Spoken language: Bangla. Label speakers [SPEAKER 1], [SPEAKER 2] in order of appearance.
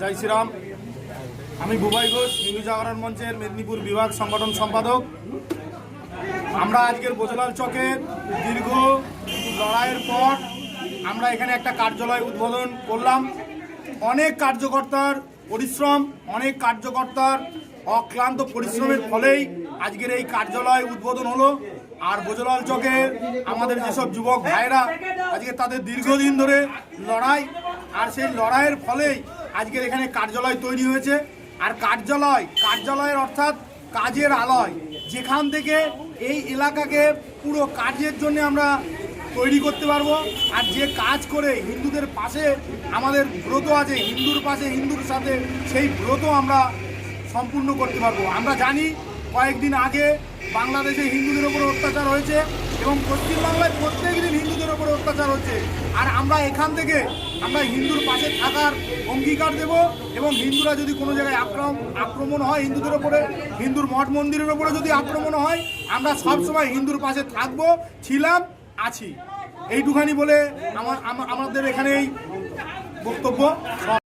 [SPEAKER 1] জয় শ্রীরাম। আমি বুবাই ঘোষ, হিন্দু জাগরণ মঞ্চের মেদিনীপুর বিভাগ সংগঠন সম্পাদক। আমরা আজকের বোঝলাল চকে দীর্ঘ লড়াইয়ের পর আমরা এখানে একটা কার্যালয় উদ্বোধন করলাম। অনেক কার্যকর্তার পরিশ্রম, অনেক কার্যকর্তার অক্লান্ত পরিশ্রমের ফলেই আজকের এই কার্যালয় উদ্বোধন হলো। আর বোঝলাল চকে আমাদের যেসব যুবক ভাইরা আজকে তাদের দীর্ঘদিন ধরে লড়াই, আর সেই লড়াইয়ের ফলেই আজকের এখানে কার্যালয় তৈরি হয়েছে। আর কার্যালয়, কার্যালয়ের অর্থাৎ কাজের আলয়, যেখান থেকে এই এলাকাকে পুরো কাজের জন্য আমরা তৈরি করতে পারব। আর যে কাজ করে হিন্দুদের পাশে, আমাদের ব্রত আছে, হিন্দুর পাশে, হিন্দুর সাথে সেই ব্রত আমরা সম্পূর্ণ করতে পারব। আমরা জানি কয়েকদিন আগে বাংলাদেশে হিন্দুদের ওপর অত্যাচার হয়েছে। এবং পশ্চিমবাংলায় প্রত্যেক দিন হিন্দুদের ওপর অত্যাচার হচ্ছে। আর আমরা এখান থেকে আমরা হিন্দুর পাশে থাকার অঙ্গীকার দেব এবং হিন্দুরা যদি কোনো জায়গায় আক্রম আক্রমণ হয় হিন্দুদের ওপরে, হিন্দুর মঠ মন্দিরের ওপরে যদি আক্রমণ হয়, আমরা সব সময় হিন্দুর পাশে থাকব, ছিলাম, আছি। এইটুখানি বলে আমার আমাদের এখানেই বক্তব্য।